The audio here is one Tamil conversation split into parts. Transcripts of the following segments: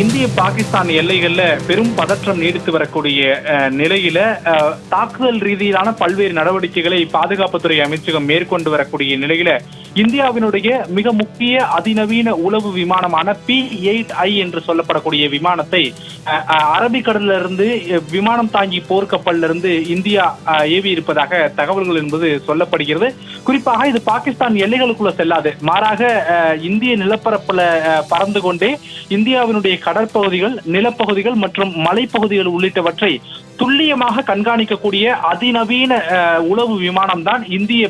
இந்திய பாகிஸ்தான் எல்லைகள்ல பெரும் பதற்றம் நீடித்து வரக்கூடிய நிலையில தாக்குதல் ரீதியிலான பல்வேறு நடவடிக்கைகளை பாதுகாப்புத்துறை அமைச்சகம் மேற்கொண்டு வரக்கூடிய நிலையில இந்தியாவினுடைய மிக முக்கிய அதிநவீன உளவு விமானமான பி எயிட் ஐ என்று சொல்லப்படக்கூடிய விமானத்தை அஹ், அஹ், அரபிக்கடல்ல இருந்து விமானம் தாங்கி போர்க்கப்பல்ல இருந்து இந்தியா ஏவி இருப்பதாக தகவல்கள் என்பது சொல்லப்படுகிறது. குறிப்பாக இது பாகிஸ்தான் எல்லைகளுக்குள்ள செல்லாது. மாறாக இந்திய நிலப்பரப்புல பறந்து கொண்டே இந்தியாவினுடைய கடற்பகுதிகள் நிலப்பகுதிகள் மற்றும் மலைப்பகுதிகள் உள்ளிட்டவற்றை துல்லியமாக கண்காணிக்கக்கூடிய அதிநவீன உளவு விமானம் தான் இந்திய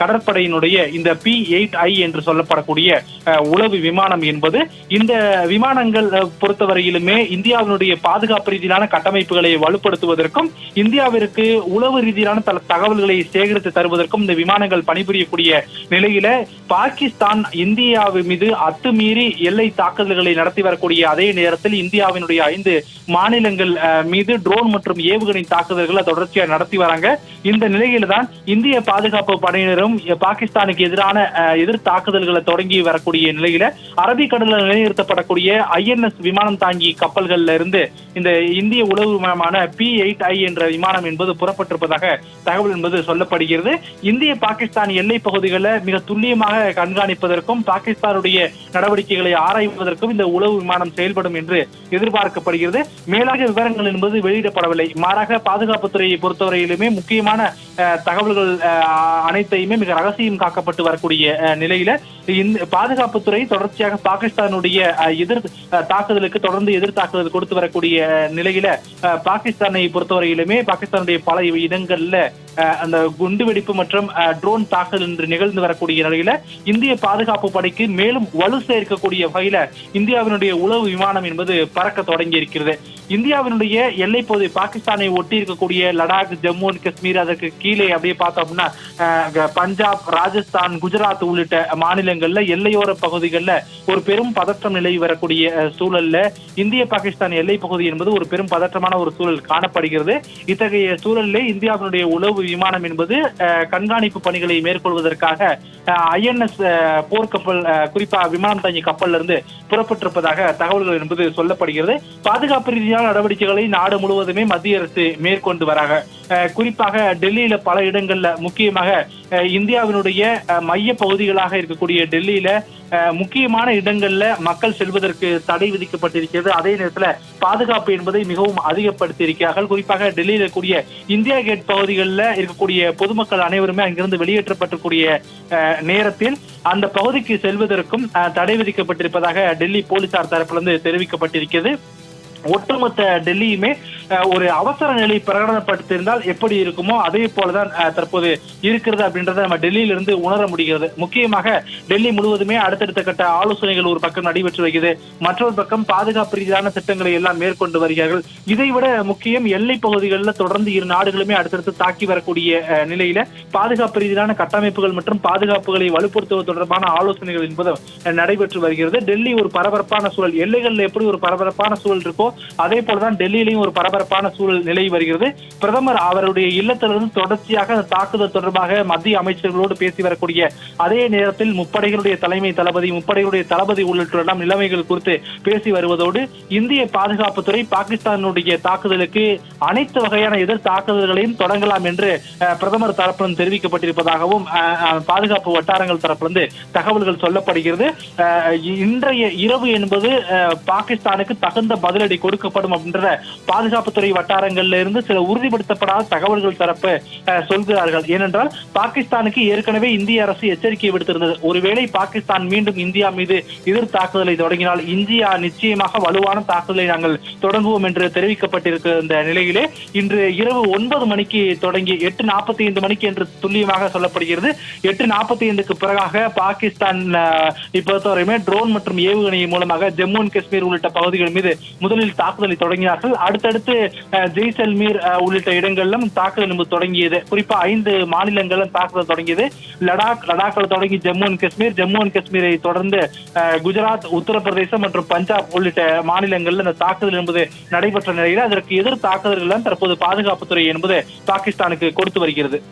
கடற்படையினுடைய இந்த பி எயிட் ஐ என்று சொல்லப்படக்கூடிய உளவு விமானம் என்பது இந்த விமானங்கள் பொறுத்தவரையிலுமே இந்தியாவினுடைய பாதுகாப்பு ரீதியிலான கட்டமைப்புகளை வலுப்படுத்துவதற்கும் இந்தியாவிற்கு உளவு ரீதியிலான தகவல்களை சேகரித்து தருவதற்கும் இந்த விமானங்கள் பணிபுரியக்கூடிய நிலையில பாகிஸ்தான் இந்தியாவின் மீது அத்துமீறி எல்லை தாக்குதல்களை நடத்தி வரக்கூடிய அதே நேரத்தில் இந்தியாவினுடைய ஐந்து மாநிலங்கள் மீது ட்ரோன் மற்றும் ஏவுகணை தாக்குதல்களை தொடர்ச்சியாக நடத்தி வராங்க. இந்த நிலையில தான் இந்திய பாதுகாப்பு படையினரும் பாகிஸ்தானுக்கு எதிரான எதிர் தாக்குதல்களை தொடங்கி வரக்கூடிய நிலையில அரபிக்கடலில் நிலைநிறுத்தப்படக்கூடிய ஐஎன்எஸ் விமானம் தாங்கி கப்பல்கள்ல இருந்து இந்த இந்திய உளவு விமானமான பி எயிட் ஐ என்ற விமானம் என்பது புறப்பட்டிருப்பதாக தகவல் என்பது சொல்லப்படுகிறது. இந்திய பாகிஸ்தான் எல்லை பகுதிகளை மிக துல்லியமாக கண்காணிப்பதற்கும் பாகிஸ்தானுடைய நடவடிக்கைகளை ஆராய்வதற்கும் இந்த உளவு விமானம் செயல்படும் என்று எதிர்பார்க்கப்படுகிறது. மேலாக விவரங்கள் என்பது வெளியிடப்பட வெளியிடப்படவில்லை மாறாக பாதுகாப்புத்துறையை பொறுத்தவரையிலுமே முக்கியமான தகவல்கள் அனைத்தையுமே மிக ரகசியம் காக்கப்பட்டு வரக்கூடிய நிலையில இந்த பாதுகாப்புத்துறை தொடர்ச்சியாக பாகிஸ்தானுடைய எதிர் தாக்குதலுக்கு தொடர்ந்து எதிர் தாக்குதல் கொடுத்து வரக்கூடிய நிலையில பாகிஸ்தானை பொறுத்தவரையிலுமே பாகிஸ்தானுடைய பல இடங்கள்ல அந்த குண்டு வெடிப்பு மற்றும் ட்ரோன் தாக்குதல் என்று நிகழ்ந்து வரக்கூடிய நிலையில இந்திய பாதுகாப்பு படைக்கு மேலும் வலு சேர்க்கக்கூடிய வகையில இந்தியாவினுடைய உளவு விமானம் என்பது பறக்க தொடங்கி இருக்கிறது. இந்தியாவினுடைய எல்லை பகுதி பாகிஸ்தானை ஒட்டி இருக்கக்கூடிய லடாக் ஜம்மு அண்ட் காஷ்மீர் அதற்கு கீழே அப்படியே பார்த்தோம்னா பஞ்சாப் ராஜஸ்தான் குஜராத் உள்ளிட்ட மாநிலங்கள்ல எல்லையோர பகுதிகளில் ஒரு பெரும் பதற்றம் நிலை வரக்கூடிய சூழல்ல இந்திய பாகிஸ்தான் எல்லை பகுதி என்பது ஒரு பெரும் பதற்றமான ஒரு சூழல் காணப்படுகிறது. இத்தகைய சூழலில் இந்தியாவினுடைய உளவு விமானம் என்பது அஹ், கண்காணிப்பு பணிகளை மேற்கொள்வதற்காக ஐஎன்எஸ் போர்க்கப்பல் குறிப்பாக குறிப்பா விமானம் தாங்கி கப்பல்ல இருந்து புறப்பட்டிருப்பதாக தகவல்கள் என்பது சொல்லப்படுகிறது. பாதுகாப்பு ரீதியான நடவடிக்கைகளை நாடு முழுவதுமே மத்திய அரசு மேற்கொண்டு வராங்க குறிப்பாக டெல்லியில பல இடங்கள்ல முக்கியமாக அஹ், இந்தியாவினுடைய அஹ், மைய பகுதிகளாக இருக்கக்கூடிய டெல்லியில அஹ், முக்கியமான இடங்கள்ல மக்கள் செல்வதற்கு தடை விதிக்கப்பட்டிருக்கிறது. அதே நேரத்துல பாதுகாப்பு என்பதை மிகவும் அதிகப்படுத்தி இருக்கிறார்கள் குறிப்பாக டெல்லியில் இருக்கக்கூடிய இந்தியா கேட் பகுதிகளில் இருக்கக்கூடிய பொதுமக்கள் அனைவருமே அங்கிருந்து வெளியேற்றப்பட்டிருக்கூடிய அஹ், நேரத்தில் அந்த பகுதிக்கு செல்வதற்கும் அஹ், தடை விதிக்கப்பட்டிருப்பதாக டெல்லி போலீசார் தரப்பிலிருந்து தெரிவிக்கப்பட்டிருக்கிறது. ஒட்டுமொத்த டெல்லியுமே ஒரு அவசர நிலை பிரகடனப்படுத்தியிருந்தால் எப்படி இருக்குமோ அதே போலதான் தற்போது இருக்கிறது அப்படின்றத நம்ம டெல்லியிலிருந்து உணர முடிகிறது. முக்கியமாக டெல்லி முழுவதுமே அடுத்தடுத்த கட்ட ஆலோசனைகள் ஒரு பக்கம் நடைபெற்று வருகிறது. மற்றொரு பக்கம் பாதுகாப்பு ரீதியான திட்டங்களை எல்லாம் மேற்கொண்டு வருகிறார்கள். இதைவிட முக்கியம் எல்லை பகுதிகளில் தொடர்ந்து இரு நாடுகளுமே அடுத்தடுத்து தாக்கி வரக்கூடிய நிலையில பாதுகாப்பு ரீதியான கட்டமைப்புகள் மற்றும் பாதுகாப்புகளை வலுப்படுத்துவது தொடர்பான ஆலோசனைகள் என்பது நடைபெற்று வருகிறது. டெல்லி ஒரு பரபரப்பான சூழல். எல்லைகளில் எப்படி ஒரு பரபரப்பான சூழல் இருக்கோ அதே போலதான் டெல்லியிலையும் ஒரு பரபரப்பு பரபரப்பான சூழல் நிலவி வருகிறது. பிரதமர் அவருடைய இல்லத்திலிருந்து தொடர்ச்சியாக அந்த தாக்குதல் தொடர்பாக மத்திய அமைச்சர்களோடு பேசி வரக்கூடிய அதே நேரத்தில் முப்படைகளுடைய தலைமை தளபதி முப்படைகளுடைய தளபதி உள்ளிட்டோரெல்லாம் நிலைமைகள் குறித்து பேசி வருவதோடு இந்திய பாதுகாப்புத்துறை பாகிஸ்தானுடைய தாக்குதலுக்கு அனைத்து வகையான எதிர் தாக்குதல்களையும் தொடங்கலாம் என்று பிரதமர் தரப்பிலும் தெரிவிக்கப்பட்டிருப்பதாகவும் பாதுகாப்பு வட்டாரங்கள் தரப்பிலிருந்து தகவல்கள் சொல்லப்படுகிறது. இன்றைய இரவு என்பது பாகிஸ்தானுக்கு தகுந்த பதிலடி கொடுக்கப்படும் அப்படின்ற பாதுகாப்பு பாதுகாப்புத்துறை வட்டாரங்கள்ல இருந்து சில உறுதிப்படுத்தப்படாத தகவல்கள் தரப்பு சொல்கிறார்கள். ஏனென்றால் பாகிஸ்தானுக்கு ஏற்கனவே இந்திய அரசு எச்சரிக்கை விடுத்திருந்தது. ஒருவேளை பாகிஸ்தான் மீண்டும் இந்தியா மீது எதிர் தாக்குதலை தொடங்கினால் இந்தியா நிச்சயமாக வலுவான தாக்குதலை நாங்கள் தொடங்குவோம் என்று தெரிவிக்கப்பட்டிருக்கிற இந்த நிலையிலே இன்று இரவு ஒன்பது மணிக்கு தொடங்கி எட்டு நாற்பத்தி ஐந்து மணிக்கு என்று துல்லியமாக சொல்லப்படுகிறது. எட்டு நாற்பத்தி ஐந்துக்கு பிறகாக பாகிஸ்தான் அஹ், இப்பொறுத்தவரையுமே ட்ரோன் மற்றும் ஏவுகணை மூலமாக ஜம்மு அண்ட் காஷ்மீர் உள்ளிட்ட பகுதிகள் மீது முதலில் தாக்குதலை தொடங்கினார்கள். அடுத்தடுத்து ஜெய்சல்மீர் உள்ளிட்ட இடங்களிலும் தாக்குதல் என்பது தொடங்கியது. குறிப்பா ஐந்து மாநிலங்களும் தாக்குதல் தொடங்கியது. லடாக் லடாக்கில் தொடங்கி ஜம்மு அண்ட் காஷ்மீர். ஜம்மு அண்ட் காஷ்மீரை தொடர்ந்து அஹ், குஜராத் உத்தரப்பிரதேசம் மற்றும் பஞ்சாப் உள்ளிட்ட மாநிலங்களில் இந்த தாக்குதல் என்பது நடைபெற்ற நிலையில் அதற்கு எதிர் தாக்குதல்கள் தற்போது பாதுகாப்புத்துறை என்பது பாகிஸ்தானுக்கு கொடுத்து வருகிறது.